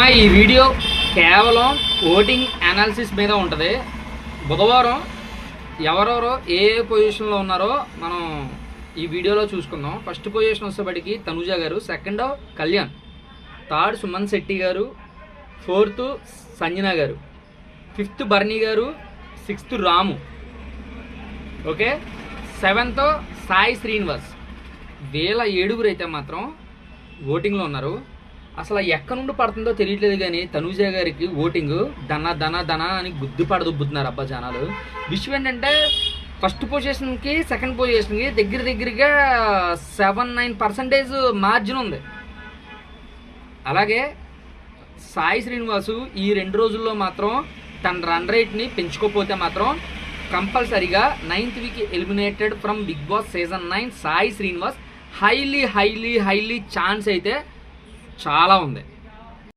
అమ్మా, ఈ వీడియో కేవలం ఓటింగ్ అనాలిసిస్ మీద ఉంటుంది. బుధవారం ఎవరెవరో ఏ ఏ పొజిషన్లో ఉన్నారో మనం ఈ వీడియోలో చూసుకుందాం. ఫస్ట్ పొజిషన్ వచ్చేప్పటికి Tanuja garu second Kalyan third Suman Shetty garu fourth Sanjana garu fifth బర్నీ garu sixth Ramu. Okay? Seventh Sai Srinivas. వేల ఏడుగురు అయితే మాత్రం ఓటింగ్లో ఉన్నారు. అసలు ఎక్కడి నుండి పడుతుందో తెలియట్లేదు కానీ తనూజ గారికి ఓటింగ్ దన దన దన అని గుద్దు పడదుబ్బుతున్నారు అబ్బా జనాలు. విషయం ఏంటంటే ఫస్ట్ పొజిషన్కి సెకండ్ పొజిషన్కి దగ్గర దగ్గరగా సెవెన్ నైన్ పర్సెంటేజ్ మార్జిన్ ఉంది. అలాగే సాయి శ్రీనివాసు ఈ రెండు రోజుల్లో మాత్రం తన రన్ రేట్ని పెంచుకోకపోతే మాత్రం కంపల్సరీగా ninth week eliminated from Bigg Boss season nine Sai Srinivas. Highly highly highly chance అయితే చాలా ఉంది.